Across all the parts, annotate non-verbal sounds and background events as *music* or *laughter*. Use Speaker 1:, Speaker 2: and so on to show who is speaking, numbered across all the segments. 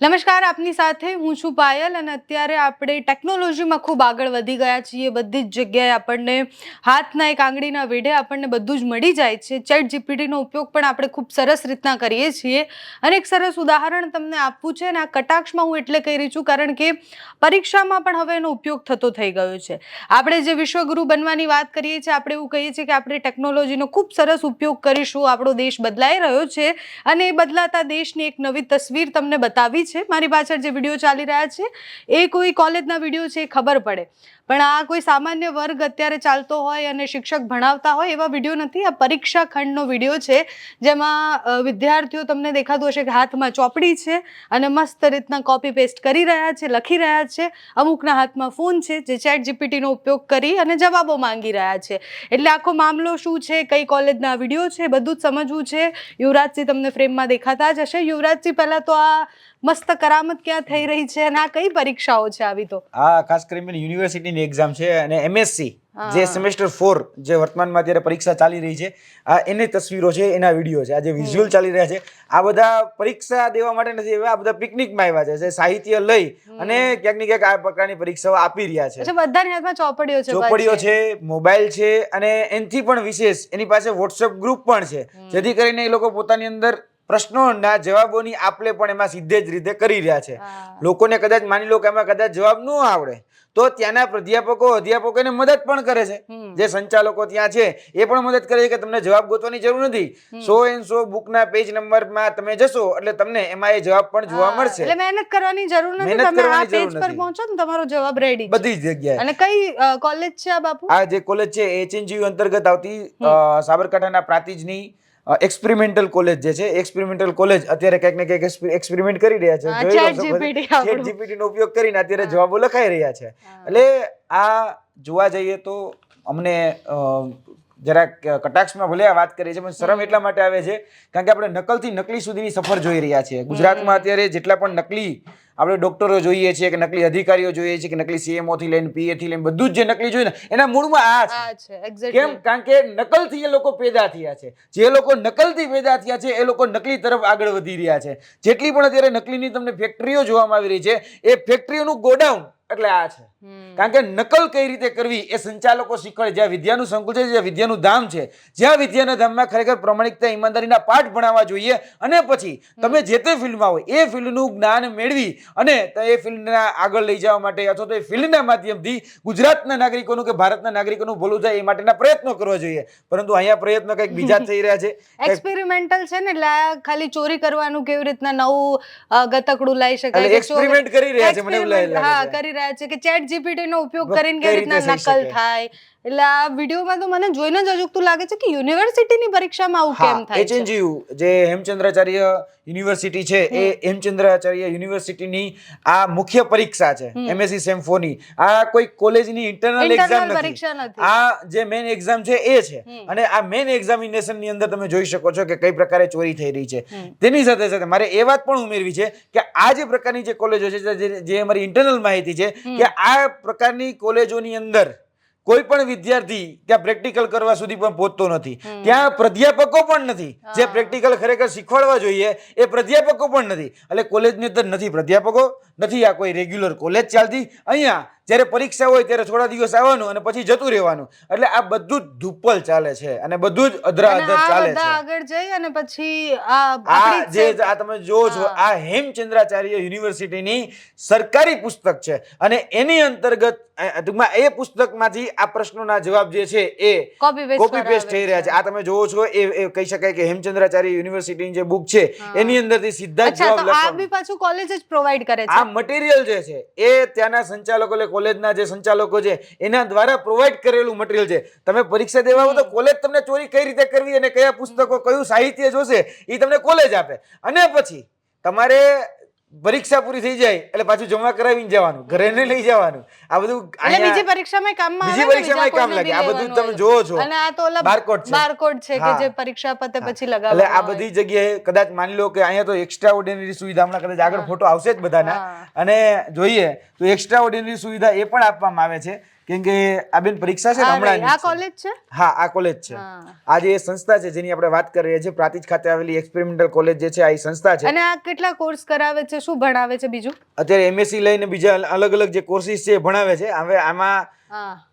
Speaker 1: નમસ્કાર, આપની સાથે હું છું પાયલ અને અત્યારે આપણે ટેકનોલોજીમાં ખૂબ આગળ વધી ગયા છીએ. બધી જ જગ્યાએ આપણને હાથના એક આંગળીના વેઢે આપણને બધું જ મળી જાય છે. ચેટ જીપીટીનો ઉપયોગ પણ આપણે ખૂબ સરસ રીતના કરીએ છીએ. અને એક સરસ ઉદાહરણ તમને આપવું છે અને આ કટાક્ષમાં હું એટલે કહી રહી છું કારણ કે પરીક્ષામાં પણ હવે એનો ઉપયોગ થતો થઈ ગયો છે. આપણે જે વિશ્વગુરુ બનવાની વાત કરીએ છીએ, આપણે એવું કહીએ છીએ કે આપણે ટેકનોલોજીનો ખૂબ સરસ ઉપયોગ કરીશું. આપણો દેશ બદલાઈ રહ્યો છે અને એ બદલાતા દેશની એક નવી તસવીર તમને બતાવી છે. મારી પાછળ જે વીડિયો ચાલી રહ્યા છે, એ કોઈ કોલેજના વીડિયો છે, એ ખબર પડે. પણ આ કોઈ સામાન્ય વર્ગ અત્યારે ચાલતો હોય અને શિક્ષક ભણાવતા હોય એવા વીડિયો નથી. આ પરીક્ષા ખંડનો વીડિયો છે, જેમાં વિદ્યાર્થીઓ તમને દેખાતું હશે કે હાથમાં ચોપડી છે અને મસ્ત રીતના કોપી પેસ્ટ કરી રહ્યા છે, લખી રહ્યા છે. અમુકના હાથમાં ફોન છે, જે ચેટ જીપીટીનો ઉપયોગ કરી અને જવાબો માંગી રહ્યા છે. એટલે આખો મામલો શું છે, કઈ કોલેજના વીડિયો છે, બધું જ સમજવું છે. યુવરાજસિંહ તમને ફ્રેમમાં દેખાતા જ હશે. યુવરાજસિંહ, પહેલાં તો આ મસ્ત કરામત ક્યાં થઈ રહી છે અને આ કઈ પરીક્ષાઓ છે આવી તો?
Speaker 2: આ ખાસ કરીને યુનિવર્સિટીની એક્ઝામ છે અને એમએસસી જે સેમેસ્ટર ફોર જે વર્તમાનમાં અત્યારે પરીક્ષા ચાલી રહી છે આ એની તસવીરો છે એના વીડિયો છે આ જે વિઝ્યુઅલ ચાલી રહ્યા છે આ બધા પરીક્ષા દેવા માટે નથી આ બધા પિકનિકમાં આવ્યા છે જે સાહિત્ય લઈ અને ક્યાંક ને ક્યાંક આ પ્રકારની પરીક્ષાઓ આપી રહ્યા છે.
Speaker 1: બધાની હાથમાં ચોપડીઓ છે
Speaker 2: ચોપડીઓ છે મોબાઈલ છે અને એનથી પણ વિશેષ એની પાસે વોટ્સએપ ગ્રુપ પણ છે. જેથી કરીને એ લોકો પોતાની અંદર પ્રશ્નોના જવાબોની આપલે પણ એમાં સીધે જ રીતે કરી રહ્યા છે. લોકોને કદાચ માની લો કે એમાં કદાચ જવાબ ન આવડે તો ત્યાંના પ્રાધ્યાપકો અધ્યાપકોને મદદ પણ કરે છે. જે સંચાલકો ત્યાં છે એ પણ મદદ કરે છે કે તમને જવાબ ગોતવાની જરૂર નથી. સો એન સો બુકના પેજ નંબરમાં તમે જશો એટલે તમને એમાં એ જવાબ પણ જોવા મળશે.
Speaker 1: એટલે મહેનત કરવાની જરૂર નથી. તમે આ પેજ પર પહોંચો ને તમારો જવાબ રેડી
Speaker 2: બધી જગ્યાએ.
Speaker 1: અને કઈ કોલેજ છે આ બાપુ?
Speaker 2: આ જે કોલેજ છે એચએનજીયુ અંતર્ગત આવતી સાબરકાંઠાના પ્રાતિજની એક્સપેરિમેન્ટલ કોલેજ જે છે એક્સપેરિમેન્ટલ કોલેજ અત્યારે ક્યાંક ને ક્યાંક એક્સપેરિમેન્ટ કરી રહ્યા છે. ચેટ
Speaker 1: GPT
Speaker 2: નો ઉપયોગ કરીને અત્યારે જવાબો લખાઈ રહ્યા છે. એટલે આ જોવા જઈએ તો અમને જરાક કટાક્ષમાં ભલે આ વાત કરીએ છીએ પણ શરમ એટલા માટે આવે છે કારણ કે આપણે નકલથી નકલી સુધીની સફર જોઈ રહ્યા છીએ. ગુજરાતમાં અત્યારે જેટલા પણ નકલી આપણે ડોક્ટરો જોઈએ છીએ કે નકલી અધિકારીઓ જોઈએ છીએ કે નકલી સીએમઓ થી લઈને પીએ થી લઈને બધું જ જે નકલી જોઈએ ને એના મૂળમાં આ છે કેમ? કારણ કે નકલથી એ લોકો પેદા થયા છે. જે લોકો નકલથી પેદા થયા છે એ લોકો નકલી તરફ આગળ વધી રહ્યા છે. જેટલી પણ અત્યારે નકલીની તમને ફેક્ટરીઓ જોવામાં આવી રહી છે એ ફેક્ટરીઓનું ગોડાઉન એટલે આ છે. કારણ કે નકલ કઈ રીતે કરવી એ સંચાલકો શીખવાડે. જ્યાં વિદ્યાનું સંકુલ છે જ્યાં વિદ્યાનું ધામ છે જ્યાં વિદ્યાના ધામમાં ખરેખર પ્રમાણિકતા ઈમાનદારીના પાઠ ભણાવવા જોઈએ અને પછી તમે જે તે ફિલ્ડમાં હોય એ ફિલ્ડનું જ્ઞાન મેળવી અને એ ફિલ્ડના આગળ લઈ જવા માટે અથવા તો એ ફિલ્ડના માધ્યમથી ગુજરાતના નાગરિકોનું કે ભારતના નાગરિકોનું ભલું થાય એ માટેના પ્રયત્નો કરવા જોઈએ. પરંતુ અહીંયા પ્રયત્નો કંઈક બીજા થઈ રહ્યા છે. *laughs*
Speaker 1: એક્સપેરિમેન્ટલ છે ને એટલે ખાલી ચોરી કરવાનું કેવી રીતના નવું ગતકડું લાવી શકાય
Speaker 2: experiment કરી રહ્યા છે, મને
Speaker 1: હા કરી રહ્યા છે કે ચેટ જીપીટી નો ઉપયોગ કરીને કેવી રીતના
Speaker 2: રીતે
Speaker 1: નકલ થાય એટલે આ વિડીયોમાં તો મને જોઈને જ અજુકતું લાગે છે કે યુનિવર્સિટીની પરીક્ષામાં આવું કેમ થાય છે?
Speaker 2: એચએનજીયુ જે હેમચંદ્રાચાર્ય યુનિવર્સિટી છે એ હેમચંદ્રાચાર્ય યુનિવર્સિટીની આ મુખ્ય પરીક્ષા છે એમએસસી સેમ 4 ની. આ કોઈ કોલેજની ઇન્ટરનલ એક્ઝામ નથી. આ જે મેઇન એક્ઝામ છે એ છે. અને આ મેઇન એક્ઝામિનેશનની અંદર તમે જોઈ શકો છો કે કઈ પ્રકારે ચોરી થઈ રહી છે. તેની સાથે સાથે મારે એ વાત પણ ઉમેરવી છે કે આ જે પ્રકારની જે કોલેજો છે જે અમારી ઇન્ટરનલ માહિતી છે કે આ પ્રકારની કોલેજોની અંદર કોઈ પણ વિદ્યાર્થી ત્યાં પ્રેક્ટિકલ કરવા સુધી પણ પહોંચતો નથી. ત્યાં પ્રાધ્યાપકો પણ નથી. જે પ્રેક્ટિકલ ખરેખર શીખવાડવા જોઈએ એ પ્રાધ્યાપકો પણ નથી. એટલે કોલેજની અંદર નથી પ્રાધ્યાપકો. નથી આ કોઈ રેગ્યુલર કોલેજ ચાલતી. અહીંયા જ્યારે પરીક્ષા હોય ત્યારે થોડા દિવસ આવવાનું અને પછી જતું રહેવાનું. એટલે આ બધું જ ધુપ્પલ ચાલે છે અને બધું જ અધરા અધર ચાલે છે.
Speaker 1: આગળ જઈ અને પછી આ
Speaker 2: જે આ તમે જો છો આ હેમચંદ્રાચાર્ય યુનિવર્સિટીની સરકારી પુસ્તક છે. અને એની અંતર્ગત ટૂંકમાં એ પુસ્તકમાંથી આ પ્રશ્નોના જવાબ જે છે એ કોપી પેસ્ટ થઈ રહ્યા છે. આ તમે જોવો છો એ કહી શકાય કે હેમચંદ્રાચાર્ય યુનિવર્સિટીની જે બુક છે એની અંદરથી સીધા જવાબ
Speaker 1: લખવા આ બી પાછું કોલેજ જ પ્રોવાઈડ કરે છે?
Speaker 2: મટીરિયલ જે છે એ ત્યાંના સંચાલકો એટલે કોલેજના જે સંચાલકો છે એના દ્વારા પ્રોવાઈડ કરેલું મટીરિયલ છે. તમે પરીક્ષા દેવા આવો તો કોલેજ તમને ચોરી કઈ રીતે કરવી અને કયા પુસ્તકો કયું સાહિત્ય જોશે એ તમને કોલેજ આપે. અને પછી તમારે પરીક્ષા પૂરી થઈ જાય એટલે પાછું જમા કરાવીને જવાનું ઘરે નહીં લઈ જવાનું આ બધું
Speaker 1: એટલે બીજી પરીક્ષામાં કામમાં
Speaker 2: બીજી પરીક્ષામાં કામ લાગે. આ બધું તમે જોવો છો.
Speaker 1: અને આ તો ઓલા
Speaker 2: બારકોડ છે.
Speaker 1: બારકોડ છે કે જે પરીક્ષા પતે પછી
Speaker 2: એટલે
Speaker 1: લગાવવાનું
Speaker 2: આ બધી જગ્યાએ કદાચ માની લો કે અહીંયા તો એક્સ્ટ્રા ઓર્ડિનરી સુવિધા હમણાં કદાચ આગળ ફોટો આવશે જ બધાના. અને જોઈએ તો એક્સ્ટ્રા ઓર્ડિનરી સુવિધા એ પણ આપવામાં આવે છે કેમ કે આ બેન પરીક્ષા છે ને હમણાં
Speaker 1: આ કોલેજ છે?
Speaker 2: હા આ કોલેજ છે. આ જે સંસ્થા છે જેની આપણે વાત કરી રહ્યા છે પ્રાતિજ ખાતે આવેલી એક્સપેરિમેન્ટલ કોલેજ જે છે આ સંસ્થા છે.
Speaker 1: અને આ કેટલા કોર્સ કરાવે છે? શું ભણાવે છે બીજું?
Speaker 2: અત્યારે એમએસસી લઈને બીજા અલગ અલગ જે કોર્સિસ છે ભણાવે છે. હવે આમાં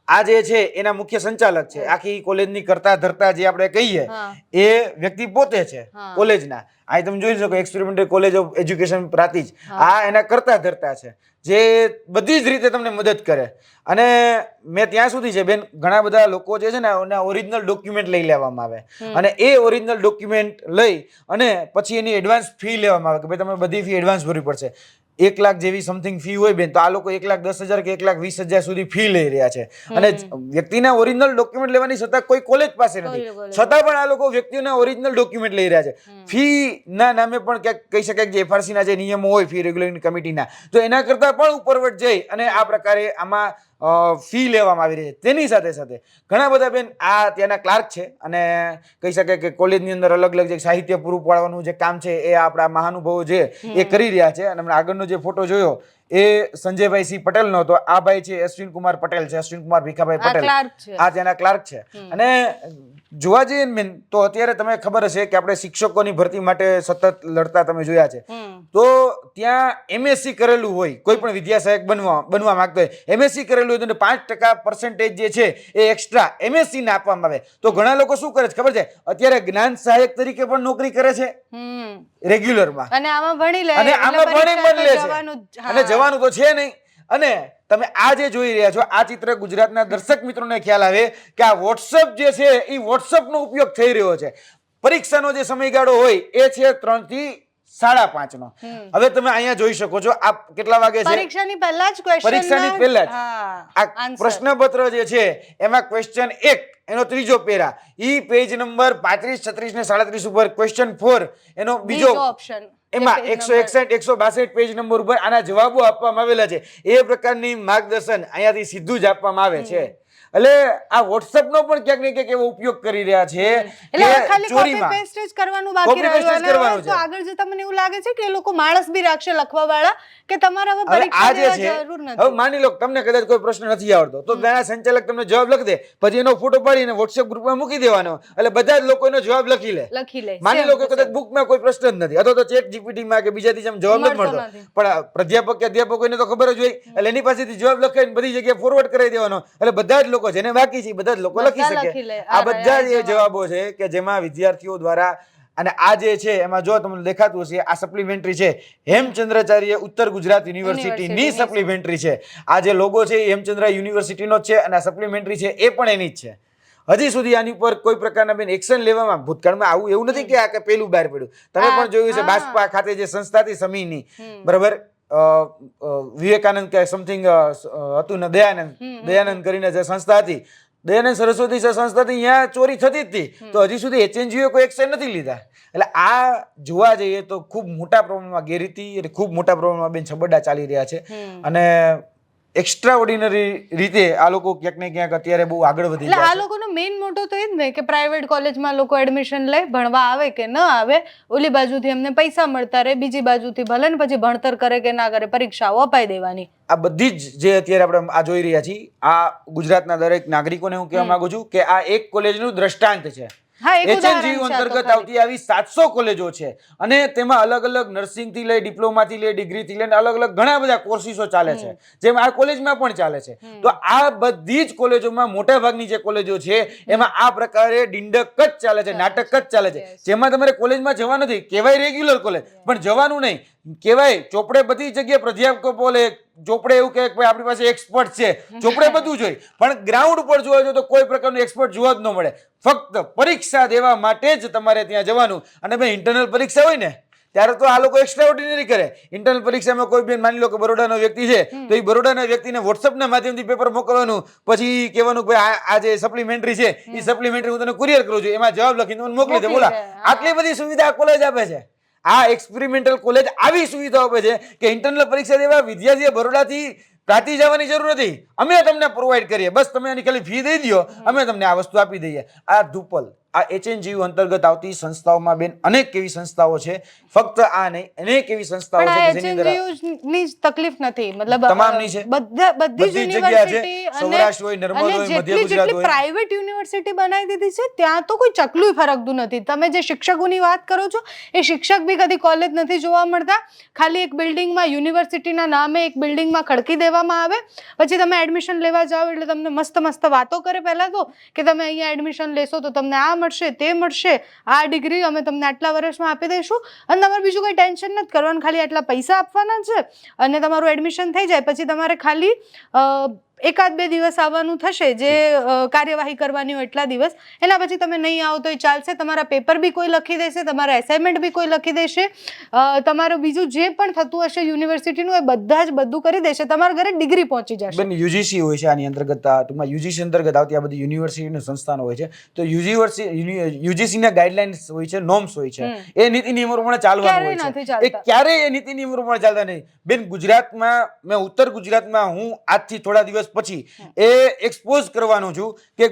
Speaker 2: આ જે છે એના મુખ્ય સંચાલક છે. આખી કોલેજની કરતા ધરતા જે આપણે કહીએ એ વ્યક્તિ પોતે છે કોલેજના. આ તમે જોઈ શકો experimental college of education Prantij. આ એના કરતા ધરતા છે. જે બધી જ રીતે તમને મદદ કરે. અને મેં ત્યાં સુધી છે બેન ઘણા બધા લોકો જે છે ને એના ઓરિજિનલ ડોક્યુમેન્ટ લઈ લેવામાં આવે. અને એ ઓરિજિનલ ડોક્યુમેન્ટ લઈ અને પછી એની એડવાન્સ ફી લેવામાં આવે કે ભાઈ તમે બધી ફી એડવાન્સ ભરવી પડશે. એક લાખ જેવી સમથિંગ ફી હોય બેન તો આ લોકો એક લાખ દસ હજાર કે એક લાખ વીસ હજાર સુધી ફી લઈ રહ્યા છે. અને વ્યક્તિના ઓરિજિનલ ડોક્યુમેન્ટ લેવાની છતાં કોઈ કોલેજ પાસે નથી. છતાં પણ આ લોકો વ્યક્તિઓના ઓરિજિનલ ડોક્યુમેન્ટ લઈ રહ્યા છે. ફી ના નામે પણ ક્યાંક કહી શકાય કે જે ના જે નિયમો હોય ફી રેગ્યુલેટિંગ કમિટીના તો એના કરતાં પણ ઉપરવટ જઈ અને આ પ્રકારે આમાં ફી લેવામાં આવી રહી છે. તેની સાથે સાથે ઘણા બધા બેન આ ત્યાંના ક્લાર્ક છે અને કહી શકે કે કોલેજની અંદર અલગ અલગ જે સાહિત્ય પૂરું પાડવાનું જે કામ છે એ આપણા મહાનુભાવો છે એ કરી રહ્યા છે. અને આગળનો જે ફોટો જોયો એ સંજયભાઈ સિંહ પટેલનો હતો. આ ભાઈ છે અશ્વિન કુમાર પટેલ છે. અશ્વિન કુમાર ભીખાભાઈ પટેલ. આ ત્યાંના ક્લાર્ક છે. અને જોવા જઈએ ને તો અત્યારે તમે ખબર હશે કે આપણે શિક્ષકોની ભરતી માટે સતત લડતા તમે જોયા છે. તો ત્યાં એમએસસી કરેલું હોય કોઈ પણ વિદ્યા સહાયક બનવા બનવા માંગતો હોય એમએસસી કરેલું હોય તો પાંચ ટકા પર્સન્ટેજ જે છે એ એક્સ્ટ્રા એમએસસી ને આપવામાં આવે. તો ઘણા લોકો શું કરે છે? ખબર છે? અત્યારે જ્ઞાન સહાયક તરીકે પણ નોકરી કરે છે. રેગ્યુલરમાં
Speaker 1: અને આમાં ભણી લે.
Speaker 2: અને આમાં ભણી પણ લે છે. અને. જવાનું તો છે નહીં. અને તમે આ જે જોઈ રહ્યા છો આ ચિત્ર ગુજરાતના દર્શક મિત્રોને ખ્યાલ આવે કે આ વોટ્સઅપ જે છે એ વોટ્સઅપનો ઉપયોગ થઈ રહ્યો છે. પરીક્ષાનો જે સમયગાળો હોય એ છે ત્રણથી સાડા પાંચ નો હવે તમે અહીંયા જોઈ શકો છો આ કેટલા વાગે છે?
Speaker 1: પરીક્ષાની પહેલા જ question
Speaker 2: પરીક્ષાની પહેલા જ. આ પ્રશ્નપત્ર જે છે એમાં ક્વેશ્ચન એક એનો ત્રીજો પેરા. ઈ પેજ નંબર પાંત્રીસ છત્રીસ ને સાડત્રીસ ઉપર ક્વેશ્ચન ફોર એનો
Speaker 1: બીજો option.
Speaker 2: એમાં એકસો એકસઠ એકસો બાસઠ પેજ નંબર ઉપર આના જવાબો આપવામાં આવેલા છે. એ પ્રકારની માર્ગદર્શન અહીંયાથી સીધું જ આપવામાં આવે છે. એટલે આ WhatsApp નો પણ ક્યાંક ને ક્યાંક એવો ઉપયોગ કરી રહ્યા છે
Speaker 1: એટલે ખાલી કોપી પેસ્ટ જ કરવાનું બાકી રહ્યું અને તો. આગળ જતા મને એવું લાગે છે કે એ લોકો માણસ બી રાખશે લખવા વાળા કે તમારે હવે પરીક્ષા જરૂર
Speaker 2: હવે માની લો તમને કદાચ કોઈ પ્રશ્ન નથી આવડતો તો તેના સંચાલક તમને જવાબ લખી દે પછી એનો ફોટો પાડીને WhatsApp ગ્રુપમાં મૂકી દેવાનો એટલે બધા જ લોકો એનો જવાબ લખી લે.
Speaker 1: લખી લે.
Speaker 2: માની લો કે કદાચ. બુકમાં કોઈ પ્રશ્ન જ નથી અથવા તો ચેટ જીપીટીમાં કે બીજાથી જેમ જવાબ નથી
Speaker 1: મળતો
Speaker 2: પણ પ્રાધ્યાપક કે અધ્યાપકોને તો ખબર જ હોય એટલે એની પાસેથી જવાબ લખાઈને બધી જગ્યાએ ફોરવર્ડ કરાવી દેવાનો એટલે બધા જ લોકો જેને બાકી છે બધા જ લોકો લખી શકે. આ બધા જ એ જવાબો છે કે જેમાં વિદ્યાર્થીઓ દ્વારા અને આ જે છે એમાં જો તમને દેખાતું હશે આ સપ્લિમેન્ટરી છે. હેમચંદ્રાચાર્ય ઉત્તર ગુજરાત યુનિવર્સિટીની સપ્લિમેન્ટરી છે. આ જે લોગો છે એ હેમચંદ્રા યુનિવર્સિટીનો જ છે અને આ સપ્લિમેન્ટરી છે એ પણ એની જ છે. હજી સુધી આની ઉપર કોઈ પ્રકારના બેન એક્શન લેવામાં ભૂતકાળમાં આવું એવું નથી કે આ કે પેલું બહાર પડ્યું. તમે પણ જોયું છે. બાસ્પા ખાતે જે સંસ્થા હતી સમીની. બરાબર? વિવેકાનંદ કે સમથિંગ હતું ને દયાનંદ. દયાનંદ કરીને જે સંસ્થા હતી દયાનંદ સરસ્વતી જે સંસ્થા હતી અહીંયા ચોરી થતી જ હતી. તો હજી સુધી એચએનજીઓ કોઈ એક્શન નથી લીધા. એટલે આ જોવા જઈએ તો ખૂબ મોટા પ્રમાણમાં ગેરરીતિ અને ખૂબ મોટા પ્રમાણમાં બેન છબડા ચાલી રહ્યા છે. અને એક્સ્ટ્રા ઓર્ડિનરી રીતે આ લોકો ક્યાંક ને ક્યાંક અત્યારે બહુ આગળ વધી
Speaker 1: એટલે આ લોકોનો મેઇન મોટો તો એ જ ને કે પ્રાઇવેટ કોલેજમાં લોકો એડમિશન લે ભણવા આવે કે ન આવે ઓલી બાજુથી એમને પૈસા મળતા રહે બીજી બાજુથી ભલે ને પછી ભણતર કરે કે ના કરે પરીક્ષાઓ અપાઈ દેવાની.
Speaker 2: આ બધી જ જે અત્યારે આપણે આ જોઈ રહ્યા છીએ આ ગુજરાતના દરેક નાગરિકોને હું કહેવા માંગુ છું કે આ એક કોલેજનું દ્રષ્ટાંત છે. અંતર્ગત આવતી આવી સાતસો કોલેજો છે. અને તેમાં અલગ અલગ નર્સિંગથી લઈ ડિપ્લોમા થી લઈ ડિગ્રી થી લઈને અલગ અલગ ઘણા બધા કોર્સિસો ચાલે છે. જેમ આ કોલેજમાં પણ ચાલે છે. તો આ બધી જ કોલેજોમાં મોટા ભાગની જે કોલેજો છે એમાં આ પ્રકારે ડિંડક જ ચાલે છે નાટક જ ચાલે છે. જેમાં તમારે કોલેજમાં જવા નથી. કહેવાય રેગ્યુલર કોલેજ પણ જવાનું નહીં. કહેવાય ચોપડે બધી જગ્યાએ પ્રાધ્યાપકો બોલે ચોપડે એવું કહે કે ભાઈ આપણી પાસે એક્સપર્ટ છે. ચોપડે બધું જોઈ. પણ ગ્રાઉન્ડ પર જોવા જો તો કોઈ પ્રકારનું એક્સપર્ટ જોવા જ ન મળે. ફક્ત પરીક્ષા દેવા માટે જ તમારે ત્યાં જવાનું. અને ભાઈ ઇન્ટરનલ પરીક્ષા હોય ને ત્યારે તો આ લોકો એક્સ્ટ્રા ઓર્ડિનરી કરે. ઇન્ટરનલ પરીક્ષામાં કોઈ બેન માની લો કે બરોડાનો વ્યક્તિ છે તો એ બરોડાના વ્યક્તિને વોટ્સઅપના માધ્યમથી પેપર મોકલવાનું. પછી કહેવાનું કે આ જે સપ્લિમેન્ટરી છે એ સપ્લિમેન્ટરી હું તને કુરિયર કરું છું. એમાં જવાબ લખીને મોકલી દે બોલા. આટલી બધી સુવિધા કોલેજ આપે છે. આ એક્સપેરિમેન્ટલ કોલેજ આવી સુવિધાઓ આપે છે કે ઇન્ટરનલ પરીક્ષા દેવા વિદ્યાર્થીએ બરોડાથી પ્રાંતિ જવાની જરૂર નથી. અમે તમને પ્રોવાઈડ કરીએ. બસ તમે આની ખાલી ફી દઈ દો અમે તમને આ વસ્તુ આપી દઈએ. આ ધુપલ. આ એચએનજીયુ અંતર્ગત આવતી સંસ્થાઓમાં બેન અનેક એવી સંસ્થાઓ છે ફક્ત આ નહીં અનેક એવી સંસ્થાઓ છે જેની
Speaker 1: અંદરની તકલીફ નથી મતલબ
Speaker 2: તમામની છે.
Speaker 1: બધી જ
Speaker 2: જગ્યા છે. સૌરાષ્ટ્ર હોય, નર્મદ હોય, મધ્ય ગુજરાત
Speaker 1: જેટલી
Speaker 2: હોય.
Speaker 1: પ્રાઇવેટ યુનિવર્સિટી બનાવી દીધી છે ત્યાં તો કોઈ ચકલું ફરકતું નથી તમે જે શિક્ષકોની વાત કરો છો એ શિક્ષક બી કદી કોલેજ નથી જોવા મળતા ખાલી એક બિલ્ડિંગમાં યુનિવર્સિટીના નામે એક બિલ્ડિંગમાં ખડકી દેવામાં આવે પછી તમે એડમિશન લેવા જાઓ એટલે તમને મસ્ત મસ્ત વાતો કરે પહેલા તો કે તમે અહીંયા એડમિશન લેશો તો તમને આ મળશે, તે મળશે, આ ડિગ્રી અમે તમને આટલા વર્ષમાં આપી દઈશું. અને તમારે બીજું કોઈ ટેન્શન નથી કરવાનું, ખાલી આટલા પૈસા આપવાના છે. અને તમારું એડમિશન થઈ જાય, પછી તમારે ખાલી એકાદ બે દિવસ આવવાનું થશે જે કાર્યવાહી કરવાની હોય એટલા દિવસ. એના પછી તમે નહીં આવો તો ચાલશે. તમારા પેપર બી કોઈ લખી દેશે તમારા એસાઇનમેન્ટ બી કોઈ લખી દેશે. તમારું બીજું જે પણ થતું હશે યુનિવર્સિટીનું એ બધા જ બધું કરી દેશે. તમારા ઘરે ડિગ્રી પહોંચી જશે.
Speaker 2: બેન યુજીસી હોય છે આની અંતર્ગત ટૂંકમાં યુજીસી અંતર્ગત આવતી આ બધી યુનિવર્સિટીની સંસ્થાનો હોય છે. તો યુનિવર્સિટી યુજીસીના ગાઈડલાઇન્સ હોય છે નોર્મ્સ હોય છે. એ નીતિ નિયમો પ્રમાણે ચાલવાનું હોય છે. એ ક્યારેય એ નીતિ નિયમો પ્રમાણે ચાલતા નહીં. બેન ગુજરાતમાં મેં ઉત્તર ગુજરાતમાં હું આજથી થોડા દિવસ પછી એ એક્સપોઝ કરવાનો છું કે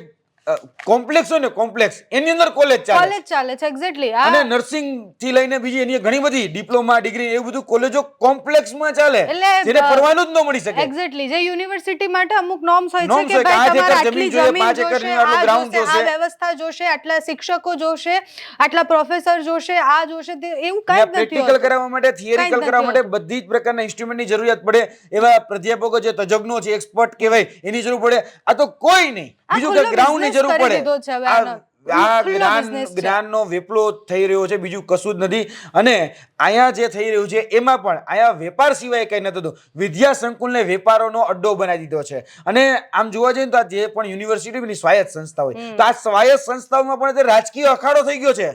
Speaker 2: કોમ્પ્લેક્સ હોય ને કોમ્પ્લેક્સ એની અંદર કોલેજ ચાલે.
Speaker 1: કોલેજ ચાલે છે એક્ઝેક્ટલી
Speaker 2: અને નર્સિંગથી લઈને બીજી એની ઘણી બધી ડિપ્લોમા ડિગ્રી એવું બધું કોલેજો કોમ્પ્લેક્સમાં ચાલે.
Speaker 1: એટલે,
Speaker 2: જેને
Speaker 1: અ,
Speaker 2: ફરવાનું જ ન મળી શકે.
Speaker 1: એક્ઝેક્ટલી જે યુનિવર્સિટી માટે અમુક નોર્મ્સ હોય છે કે ભાઈ તમારે આટલી
Speaker 2: જમીન
Speaker 1: જોશે
Speaker 2: આટલું
Speaker 1: આ
Speaker 2: ground
Speaker 1: જોશે આ વ્યવસ્થા જોશે આટલા શિક્ષકો જોશે આટલા પ્રોફેસર જોશે આ જોશે એવું કાંઈ નથી
Speaker 2: પ્રેક્ટિકલ કરાવવા માટે થિયરિકલ કરાવવા માટે બધી જ પ્રકારના ઇન્સ્ટ્રુમેન્ટની જરૂરિયાત પડે. એવા પ્રાધ્યાપકો જે તજજ્ઞો છે એક્સપર્ટ કહેવાય એની જરૂર પડે. આ તો કોઈ નહીં. બીજું કે
Speaker 1: ખુલ્લો
Speaker 2: ગ્રાઉન્ડની જરૂર પડે.
Speaker 1: છે હવે
Speaker 2: આ જ્ઞાન જ્ઞાનનો વેપલો થઈ રહ્યો છે બીજું કશું જ નથી. અને અહીંયા જે થઈ રહ્યું છે એમાં પણ અહીંયા વેપાર સિવાય કંઈ નથી થતું. વિદ્યા સંકુલને વેપારોનો અડ્ડો બનાવી દીધો છે. અને આમ જોવા જઈએ તો આ જે પણ યુનિવર્સિટીની સ્વાયત્ત સંસ્થા હોય. તો આ સ્વાયત્ત સંસ્થાઓમાં પણ રાજકીય અખાડો થઈ ગયો છે.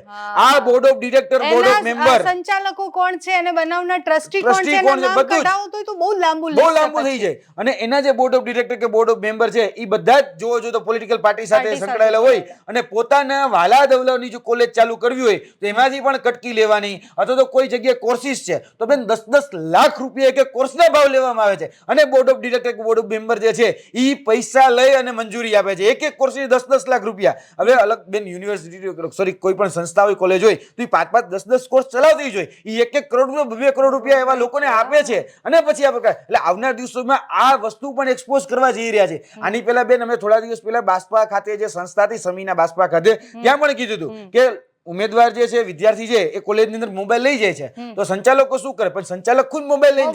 Speaker 2: આ board of director board of member
Speaker 1: સંચાલકો કોણ છે અને બનાવના ટ્રસ્ટી કોણ છે?
Speaker 2: બધું
Speaker 1: તો બહુ લાંબુ
Speaker 2: બહુ લાંબુ થઈ જાય. અને એના જે બોર્ડ ઓફ ડિરેક્ટર કે બોર્ડ ઓફ મેમ્બર છે એ બધા જ જોવો જો તો પોલિટિકલ પાર્ટી સાથે સંકળાયેલા હોય. અને પોતાના વાલા દવલાની જો કોલેજ ચાલુ કરવી હોય, તો એમાંથી પણ કટકી લેવાની. અથવા તો કોઈ જગ્યાએ કોર્સિસ છે, તો બેન દસ દસ લાખ રૂપિયા કે કોર્સના ભાવ લેવામાં આવે છે. અને board of director board of member જે છે એ પૈસા લઈ અને મંજૂરી આપે છે. એક એક કોર્સની દસ દસ લાખ રૂપિયા. હવે અલગ બેન યુનિવર્સિટી સોરી કોઈ પણ સંસ્થા હોય કોલેજ હોય, તો એ પાંચ પાંચ દસ દસ કોર્સ ચલાવતી જ હોય. એ એક એક કરોડ રૂપિયા બે કરોડ રૂપિયા એવા લોકોને આપે છે. અને પછી આ એટલે આવનાર દિવસોમાં આ વસ્તુ પણ એક્સપોઝ કરવા જઈ રહ્યા છે. આની પહેલા બેન અમે થોડા દિવસ પહેલા બાસ્પા ખાતે જે સંસ્થા હતી, સમીના બાસ્પા ખાતે ત્યાં પણ કીધું હતું કે ઉમેદવાર જે છે વિદ્યાર્થી છે એ કોલેજની અંદર મોબાઈલ લઈ જાય છે. તો સંચાલકો શું કરે? પણ સંચાલક ખુદ મોબાઈલ લઈને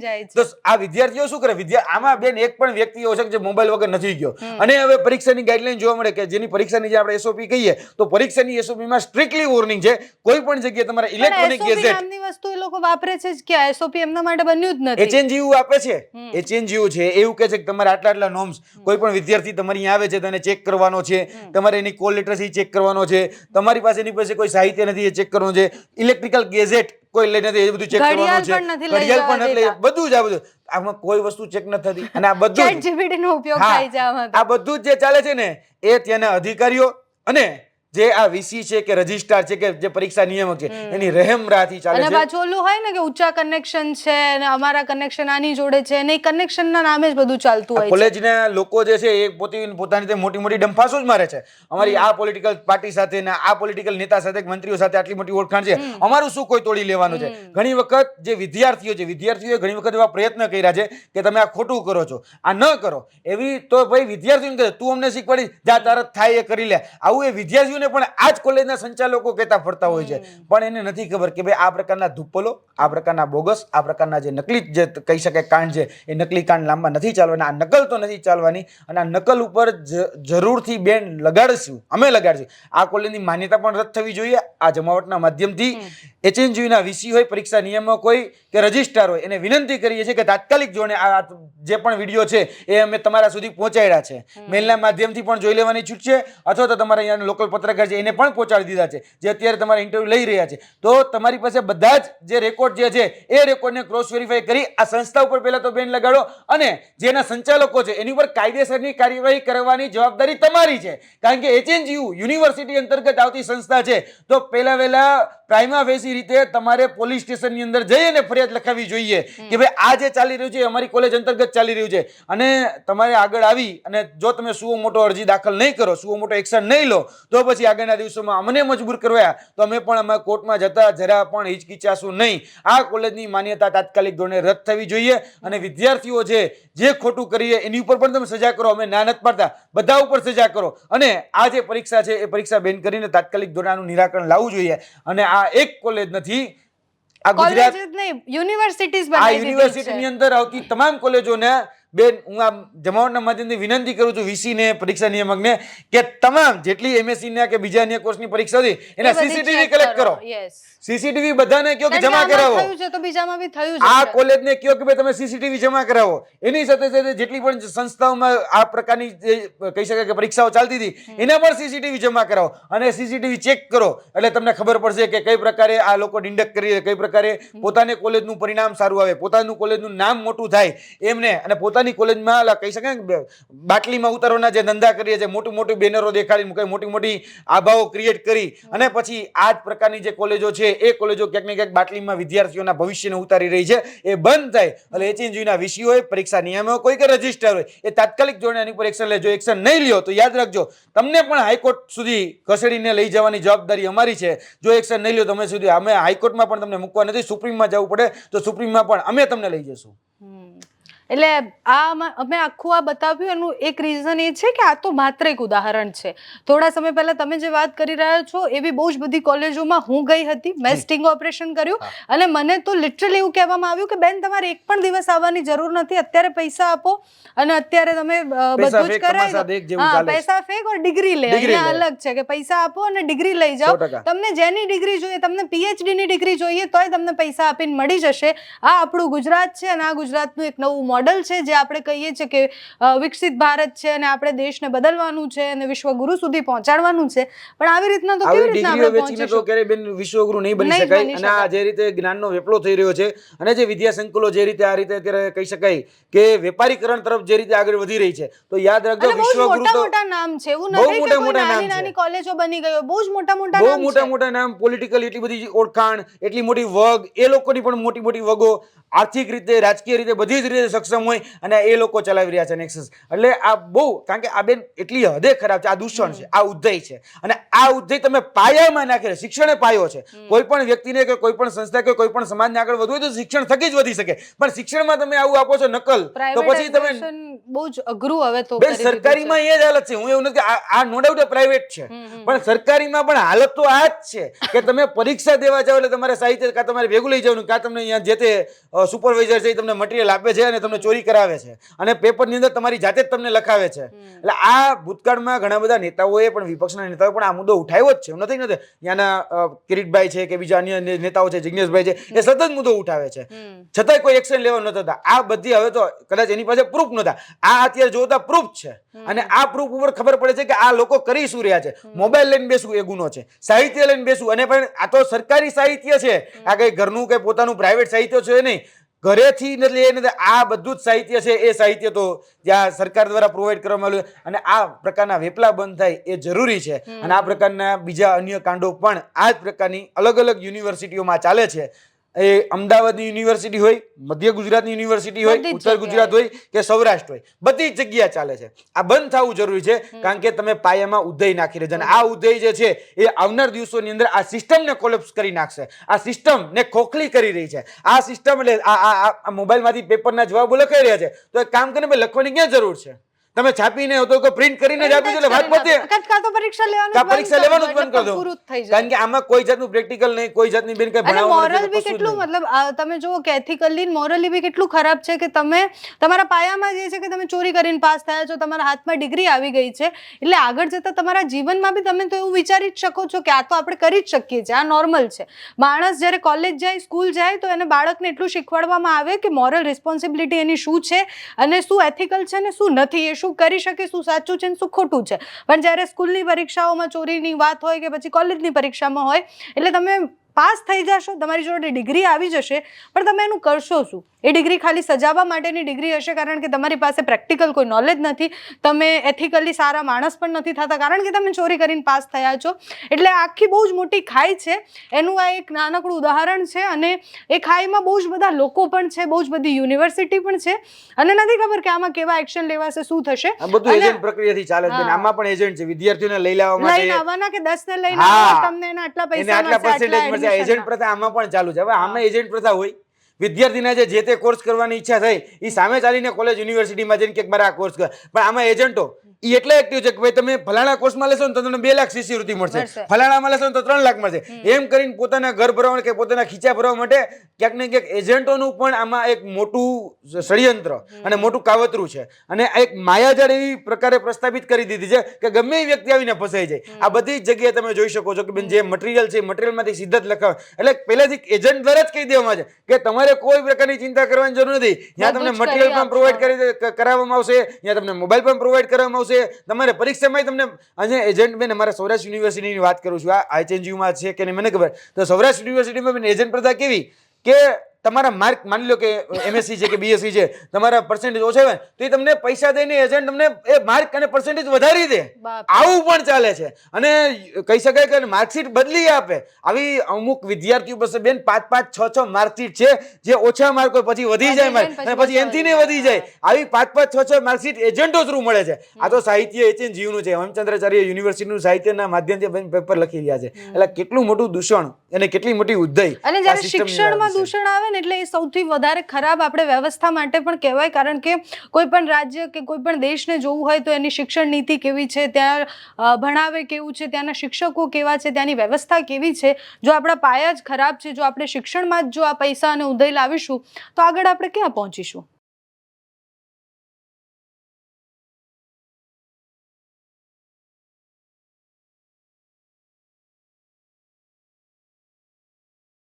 Speaker 2: જાય છે. તો આ વિદ્યાર્થીઓ શું કરે? આમાં બેન એક પણ વ્યક્તિ એવો છે કે જે મોબાઈલ વગર નથી ગયો. અને હવે પરીક્ષાની ગાઈડલાઈન જોવા મળે કે જેની પરીક્ષાની જે આપણે એસઓપી કહીએ તો પરીક્ષાની એસઓપી માં સ્ટ્રિક્ટલી વોર્નિંગ છે. કોઈ પણ જગ્યાએ તમારે ઇલેક્ટ્રોનિક ગેજેટ
Speaker 1: નામની વસ્તુ એ લોકો વાપરે છે કે એસઓપી એમના માટે બન્યું જ નથી.
Speaker 2: એચએનજીયુ આપે છે. એચએનજીયુ છે. એવું કહે છે કે તમારે આટલા આટલા નોર્મ્સ કોઈ પણ વિદ્યાર્થી તમારી આવે છે તેને ચેક કરવાનો છે. તમારે એની કોલ લેટરથી ચેક કરવાનો છે. તમારી પાસે એની પાસે કોઈ સાહિત્ય નથી એ ચેક કરવાનું છે. ઇલેક્ટ્રિકલ ગેઝેટ કોઈ લઈ નથી એ બધું ચેક કરવાનું છે. ઘડિયાળ પણ નથી લઈ બધું જ આ બધું. આમાં કોઈ વસ્તુ ચેક નથી થતી. અને આ બધું
Speaker 1: ચેટ જીપીટી નો ઉપયોગ થાય છે
Speaker 2: આ બધું જ જે ચાલે છે ને એ ત્યાંના અધિકારીઓ અને જે આ વીસી છે કે રજિસ્ટ્રાર છે કે જે પરીક્ષા નિયામક છે એની રહેમ રાથી ચાલે
Speaker 1: અને પાછું ઓલું હોય ને કે ઊંચા કનેક્શન છે અને અમારા કનેક્શન આની જોડે છે ને એ કનેક્શન ના નામે જ બધું ચાલતું હોય છે.
Speaker 2: કોલેજના લોકો જે છે એ પોતે પોતાની રીતે મોટી મોટી ડંફાસો જ મારે છે. અમારી આ પોલિટિકલ પાર્ટી સાથે ને આ પોલિટિકલ નેતા સાથે મંત્રીઓ સાથે આટલી મોટી ઓળખાણ છે. અમારું શું કોઈ તોડી લેવાનું છે? ઘણી વખત જે વિદ્યાર્થીઓ છે વિદ્યાર્થીઓએ ઘણી વખત એવા પ્રયત્ન કર્યા છે કે તમે આ ખોટું કરો છો. આ ન કરો. એવી તો ભાઈ વિદ્યાર્થીઓને કહે તું અમને શીખવાડી જા તરત થાય એ કરી લે. આવું એ વિદ્યાર્થીઓને પણ આ જ કોલેજના સંચાલકો કહેતા ફરતા હોય છે. પણ એને નથી ખબર કે ભાઈ આ પ્રકારના ધુપ્પલો આ પ્રકારના બોગસ આ પ્રકારના જે નકલી જે કહી શકાય કાંડ છે એ નકલી કાંડ લાંબા નથી ચાલવાના આ નકલ તો નથી ચાલવાની અને આ નકલ ઉપર જરૂરથી બેન લગાડશું અમે લગાડશું. આ કોલેજની માન્યતા પણ રદ થવી જોઈએ આ જમાવટના માધ્યમથી એચએનજીયુના વીસી હોય પરીક્ષા નિયામક હોય કે રજિસ્ટ્રાર હોય એને વિનંતી કરીએ છીએ કે તાત્કાલિક જોને આ જે પણ વીડિયો છે એ અમે તમારા સુધી પહોંચાડ્યા છે. મેલના માધ્યમથી પણ જોઈ લેવાની છૂટ છે અથવા તો તમારે અહીંયા લોકલ પત્રકાર છે, એને પણ પહોંચાડી દીધા છે, જે અત્યારે તમારા ઇન્ટરવ્યૂ લઈ રહ્યા છે. તો તમારી પાસે બધા જ જે રેકોર્ડ જે છે, એ રેકોર્ડને ક્રોસ વેરીફાઈ કરી આ સંસ્થા ઉપર પહેલાં તો બેન લગાડો અને જેના સંચાલકો છે, એની ઉપર કાયદેસરની કાર્યવાહી કરવાની જવાબદારી તમારી છે. કારણ કે એચએનજીયુ યુનિવર્સિટી અંતર્ગત આવતી સંસ્થા છે, તો પહેલા વહેલા પ્રાઇમા ફેસી રીતે તમારે પોલીસ સ્ટેશનની અંદર જઈ અને ફરિયાદ લખાવી જોઈએ કે ભાઈ આ જે ચાલી રહ્યું છે અમારી કોલેજ અંતર્ગત ચાલી રહ્યું છે. અને તમારે આગળ આવી અને જો તમે સુઓ મોટો અરજી દાખલ નહીં કરો સુઓ મોટો એક્શન નહીં લો તો પછી આગળના દિવસોમાં અમને મજબૂર કરવા તો અમે પણ અમે કોર્ટમાં જતા જરા પણ હિચકિચાશું નહીં. આ કોલેજની માન્યતા તાત્કાલિક ધોરણે રદ થવી જોઈએ અને વિદ્યાર્થીઓ છે જે ખોટું કરીએ એની ઉપર પણ તમે સજા કરો અમે ના નથી પાડતા. બધા ઉપર સજા કરો. અને આ જે પરીક્ષા છે એ પરીક્ષા બેન કરીને તાત્કાલિક ધોરણે આનું નિરાકરણ લાવવું જોઈએ. અને આ એક કોલેજ નથી આ ગુજરાત
Speaker 1: યુનિવર્સિટીઝ
Speaker 2: આ
Speaker 1: યુનિવર્સિટી ની
Speaker 2: યુનિવર્સિટીની અંદર આવતી તમામ કોલેજોને બેન હું આ જમાવટના માધ્યમથી વિનંતી કરું છું વીસીને પરીક્ષા નિયામકને કે તમામ જેટલી એમએસસી ના કે બીજા અન્ય કોર્સની પરીક્ષા હતી એના સીસીટીવી કલેક્ટ કરો. સીસીટીવી બધાને કયો કે જમા કરાવો.
Speaker 1: તો બીજામાં બી થયું
Speaker 2: આ. કોલેજને કે ભાઈ તમે સીસીટીવી જમા કરાવો. એની સાથે સાથે જેટલી પણ સંસ્થાઓમાં આ પ્રકારની જે કહી શકાય કે પરીક્ષાઓ ચાલતી હતી એના પણ સીસીટીવી જમા કરાવો અને સીસીટીવી ચેક કરો. એટલે તમને ખબર પડશે કે કઈ પ્રકારે આ લોકો ડિંડક કરી કઈ પ્રકારે પોતાને કોલેજનું પરિણામ સારું આવે પોતાનું કોલેજનું નામ મોટું થાય એમને અને પોતાની કોલેજમાં આલા, કહી શકાય ને બાટલીમાં ઉતારવાના જે ધંધા કરીએ છીએ, મોટી મોટું બેનરો દેખાડી મૂકે, મોટી મોટી આભાઓ ક્રિએટ કરી. અને પછી આ જ પ્રકારની જે કોલેજો છે, એ કોલેજો ક્યાંક ને ક્યાંક બાટલીમાં વિદ્યાર્થીઓના ભવિષ્યને ઉતારી રહી છે. એ બંધ થાય. એટલે એચએનજીના વિષય હોય, પરીક્ષા નિયમો કોઈ કે રજિસ્ટર હોય, એ તાત્કાલિક ધોરણે એની ઉપર એક્શન લેજો એક્શન નહીં લ્યો, તો યાદ રાખજો, તમને પણ હાઈકોર્ટ સુધી ઘસેડીને લઈ જવાની જવાબદારી અમારી છે. જો એક્શન નહીં લ્યો તમે સુધી, અમે હાઈકોર્ટમાં પણ તમને મૂકવા નથી, સુપ્રીમમાં જવું પડે, તો સુપ્રીમમાં પણ અમે તમને લઈ જશું.
Speaker 1: એટલે આ આમાં અમે આખું આ બતાવ્યું એનું એક રીઝન એ છે કે આ તો માત્ર એક ઉદાહરણ છે. થોડા સમય પહેલા તમે જે વાત કરી રહ્યા છો એવી બહુ જ બધી કોલેજોમાં હું ગઈ હતી મેં સ્ટિંગ ઓપરેશન કર્યું અને મને તો લિટરલી એવું કહેવામાં આવ્યું કે બેન તમારે એક પણ દિવસ આવવાની જરૂર નથી. અત્યારે પૈસા આપો અને અત્યારે તમે બધું જ કરાવી હા પૈસા ફેંક ઓર ડિગ્રી લે. અહીંયા અલગ છે કે પૈસા આપો અને ડિગ્રી લઈ જાઓ. તમને જેની ડિગ્રી જોઈએ તમને પીએચડી ની ડિગ્રી જોઈએ તોય તમને પૈસા આપીને મળી જશે. આ આપણું ગુજરાત છે અને આ ગુજરાતનું એક નવું મોડલ છે જે આપણે કહીએ છીએ કે વિકસિત ભારત છે અને આપણે દેશને બદલવાનું છે અને વિશ્વગુરુ સુધી પહોંચાડવાનું છે. પણ આવી રીતના તો કેવી રીતના આપણે
Speaker 2: વેચીને તો ક્યારે બેન વિશ્વગુરુ નહીં બની શકાય અને આ જે રીતે જ્ઞાનનો વેપલો થઈ રહ્યો છે અને જે વિદ્યા સંકુલો જે રીતે આ રીતે કહી શકાય કે વેપારીકરણ તરફ જે રીતે આગળ વધી રહી છે. તો યાદ રાખજો વિશ્વગુરુ તો
Speaker 1: મોટા નામ છે. એવું નથી કે
Speaker 2: મોટા
Speaker 1: કોઈ નાની નાની કોલેજો બની ગયો બહુ જ મોટા મોટા
Speaker 2: બહુ
Speaker 1: નામ
Speaker 2: મોટા મોટા નામ પોલિટિકલ એટલી બધી ઓળખાણ એટલી મોટી વગ એ લોકોની પણ મોટી મોટી વગો આર્થિક રીતે રાજકીય રીતે બધી જ રીતે સક્ષમ હોય અને એ લોકો ચલાવી રહ્યા છે નેક્સસ એટલે આ બહુ કારણ કે આ બેન એટલી હદે ખરાબ છે આ દૂષણ છે આ ઉદ્ધય છે. અને આ ઉદ્ધય તમે પાયામાં નાખેલો શિક્ષણ પાયો છે. કોઈ પણ વ્યક્તિને કે કોઈ પણ સંસ્થા કે કોઈ પણ સમાજને આગળ વધવું હોય તો શિક્ષણ થકી જ વધી શકે. પણ શિક્ષણમાં તમે આવું આપો છો નકલ તો પછી તમે
Speaker 1: બહુ જ અઘરું હવે તો
Speaker 2: બેન. સરકારીમાં એ જ હાલત છે. હું એવું નથી આ- આ નો ડાઉટ પ્રાઇવેટ છે. પણ સરકારીમાં પણ હાલત તો આ જ છે કે તમે પરીક્ષા દેવા જાઓ એટલે તમારે સાહિત્ય કાં તમારે ભેગું લઈ જવાનું કાં તમને અહીંયા જે તે સુપરવાઇઝર છે એ તમને મટીરિયલ આપે છે અને તમને ચોરી કરાવે છે અને પેપરની અંદર તમારી જાતે જ તમને લખાવે છે. એટલે આ ભૂતકાળમાં ઘણા બધા નેતાઓએ પણ વિપક્ષના નેતાઓએ પણ આ મુદ્દો ઉઠાવ્યો જ છે. નથી નથી ત્યાંના કિરીટભાઈ છે કે બીજા અન્ય નેતાઓ છે જિજ્ઞેશભાઈ છે એ સતત મુદ્દો ઉઠાવે છે. છતાંય કોઈ એક્શન લેવા નતા આ બધી હવે તો કદાચ એની પાસે પ્રૂફ નતા આ અત્યારે જોતા પ્રૂફ છે. અને આ પ્રૂફ ઉપર ખબર પડે છે કે આ લોકો કરી શું રહ્યા છે. મોબાઈલ લઈને બેસવું એ ગુનો છે. સાહિત્ય લઈને બેસવું. અને પણ આ તો સરકારી સાહિત્ય છે. આ કઈ ઘરનું કે પોતાનું પ્રાઇવેટ સાહિત્ય છે નહીં. ઘરેથી નથી આ બધું જ સાહિત્ય છે એ સાહિત્ય તો જ્યાં સરકાર દ્વારા પ્રોવાઈડ કરવામાં આવ્યું અને આ પ્રકારના વેપલા બંધ થાય એ જરૂરી છે. અને આ પ્રકારના બીજા અન્ય કાંડો પણ આ જ પ્રકારની અલગ અલગ યુનિવર્સિટીઓમાં ચાલે છે. એ અમદાવાદની યુનિવર્સિટી હોય મધ્ય ગુજરાતની યુનિવર્સિટી હોય ઉત્તર ગુજરાત હોય કે સૌરાષ્ટ્ર હોય બધી જ જગ્યા ચાલે છે. આ બંધ થવું જરૂરી છે કારણ કે તમે પાયામાં ઉદય નાખી રહ્યા છો. અને આ ઉદય જે છે એ આવનાર દિવસોની અંદર આ સિસ્ટમને કોલેપ્સ કરી નાખશે. આ સિસ્ટમ ને ખોખલી કરી રહી છે. આ સિસ્ટમ એટલે આ મોબાઈલમાંથી પેપરના જવાબો લખાઈ રહ્યા છે. તો એક કામ કરીને ભાઈ લખવાની ક્યાં જરૂર છે? તમે છાપીને હતો કે પ્રિન્ટ કરીને જ આપી દો એટલે વાત પતે
Speaker 1: કાં તો પરીક્ષા લેવાનું
Speaker 2: પરીક્ષા લેવાનું જ બંધ કરી દો
Speaker 1: જ
Speaker 2: કારણ કે આમાં કોઈ જાતનું પ્રેક્ટિકલ નહીં કોઈ જાતની બેન કઈ ભણાવવાનું
Speaker 1: મોરલ બી કેટલું મતલબ તમે જુઓ કે એથિકલી મોરલી બી કેટલું ખરાબ છે કે તમે તમારા પાયામાં જે છે કે તમે ચોરી કરીને પાસ થયા છો તમારા હાથમાં ડિગ્રી આવી ગઈ છે એટલે આગળ જતા તમારા જીવનમાં બી તમે તો એવું વિચારી જ શકો છો કે આ તો આપણે કરી જ શકીએ છીએ આ નોર્મલ છે. માણસ જ્યારે કોલેજ જાય સ્કૂલ જાય તો એને બાળકને એટલું શીખવાડવામાં આવે કે મોરલ રિસ્પોન્સિબિલિટી એની શું છે અને શું એથિકલ છે અને શું નથી એ શું કરી શકે, શું સાચું છે શું ખોટું છે? પણ જ્યારે સ્કૂલની પરીક્ષાઓમાં ચોરીની વાત હોય કે પછી કોલેજની પરીક્ષામાં હોય, એટલે તમે પાસ થઈ જશો તમારી જોડે ડિગ્રી આવી જશે પણ તમે એનું કરશો શું? એ ડિગ્રી ખાલી સજાવવા માટેની ડિગ્રી હશે કારણ કે તમારી પાસે પ્રેક્ટિકલ કોઈ નોલેજ નથી તમે એથિકલી સારા માણસ પણ નથી થતા કારણ કે તમે ચોરી કરીને પાસ થયા છો. એટલે આખી બહુ જ મોટી ખાઈ છે એનું આ એક નાનકડું ઉદાહરણ છે અને એ ખાઈમાં બહુ જ બધા લોકો પણ છે બહુ જ બધી યુનિવર્સિટી પણ છે અને નથી ખબર કે આમાં કેવા એક્શન લેવાશે શું થશે.
Speaker 2: બધું એજન્ટ પ્રક્રિયાથી ચાલે છે આમાં પણ એજન્ટ છે વિદ્યાર્થીઓને લઈ લાવવા
Speaker 1: લઈને
Speaker 2: માટે
Speaker 1: આવવાના કે દસ ને લઈને. તમને એના આટલા પૈસા
Speaker 2: આટલા પર્સન્ટેજ મળશે.
Speaker 1: Admission
Speaker 2: એજન્ટ પ્રથા આમાં પણ ચાલુ છે. હવે આમાં એજન્ટ પ્રથા હોય વિદ્યાર્થીને જે જે તે કોર્સ કરવાની ઈચ્છા થઈ એ સામે ચાલીને કોલેજ યુનિવર્સિટીમાં જઈને કે મારે આ કોર્સ કર. પણ આમાં એજન્ટો એ એટલે એક્ટિવ છે કે ભાઈ તમે ફલાણા કોર્સમાં લેશો ને તો તમને બે લાખ શિષ્યવૃત્તિ મળશે.
Speaker 1: મળશે.
Speaker 2: ફલાણામાં લેશો ને તો ત્રણ લાખ મળશે. એમ કરીને પોતાના ઘર ભરવા કે પોતાના ખીચા ભરવા માટે ક્યાંક ને ક્યાંક એજન્ટોનું પણ આમાં એક મોટું ષડયંત્ર અને મોટું કાવતરું છે. અને આ એક માયાજાળ એવી પ્રકારે પ્રસ્થાપિત કરી દીધી છે કે ગમે એ વ્યક્તિ આવીને ફસાઈ જાય. આ બધી જ જગ્યાએ તમે જોઈ શકો છો કે બેન જે મટીરિયલ છે મટીરિયલમાંથી સીધા જ લખાવ એટલે પહેલેથી એજન્ટ દ્વારા જ કહી દેવામાં છે કે તમારે કોઈ પ્રકારની ચિંતા કરવાની જરૂર નથી. ત્યાં તમને મટીરિયલ પણ પ્રોવાઈડ કરી કરાવવામાં આવશે ત્યાં તમને મોબાઈલ પણ પ્રોવાઈડ કરવામાં આવશે તમારે પરીક્ષામાં તમને અને એજન્ટ બેન, અમારા સૌરાષ્ટ્ર યુનિવર્સિટીની વાત કરું છું. આ આઈચેનજીયુમાં છે કે નહીં મને ખબર? તો સૌરાષ્ટ્ર યુનિવર્સિટીમાં બેન એજન્ટ પ્રથા કેવી? કે તમારા માર્ક માની લો કે એમએસસી છે કે બીએસસી છે તમારા પર્સન્ટેજ ઓછા હોય તો એ તમને પૈસા દઈને એજન્ટ તમને એ માર્ક અને પર્સન્ટેજ વધારી દે. આવું પણ ચાલે છે. અને કહી શકાય કે માર્કશીટ બદલી આપે. આવી અમુક વિદ્યાર્થીઓ પાસે બેન પાંચ પાંચ છ છ માર્કશીટ છે જે ઓછા માર્ક હોય પછી વધી જાય માર્ક અને પછી એનથી
Speaker 1: નહીં
Speaker 2: ને વધી જાય. આવી પાંચ પાંચ છ છ માર્કશીટ એજન્ટો થ્રુ મળે છે. આ તો સાહિત્ય એચએન જીવનું છે. હેમચંદ્રાચાર્ય યુનિવર્સિટીનું સાહિત્યના માધ્યમથી પેપર લખી રહ્યા છે. એટલે કેટલું મોટું દૂષણ અને કેટલી મોટી ઉદ્ધય
Speaker 1: અને જ્યારે શિક્ષણમાં દૂષણ આવે ને એટલે એ સૌથી વધારે ખરાબ આપણે વ્યવસ્થા માટે પણ કહેવાય. કારણ કે કોઈ પણ રાજ્ય કે કોઈ પણ દેશને જોવું હોય તો એની શિક્ષણ નીતિ કેવી છે, ત્યાં ભણાવે કેવું છે, ત્યાંના શિક્ષકો કેવા છે, ત્યાંની વ્યવસ્થા કેવી છે. જો આપણા પાયા જ ખરાબ છે, જો આપણે શિક્ષણમાં જ જો આ પૈસા અને ઉદય લાવીશું, તો આગળ આપણે ક્યાં પહોંચીશું?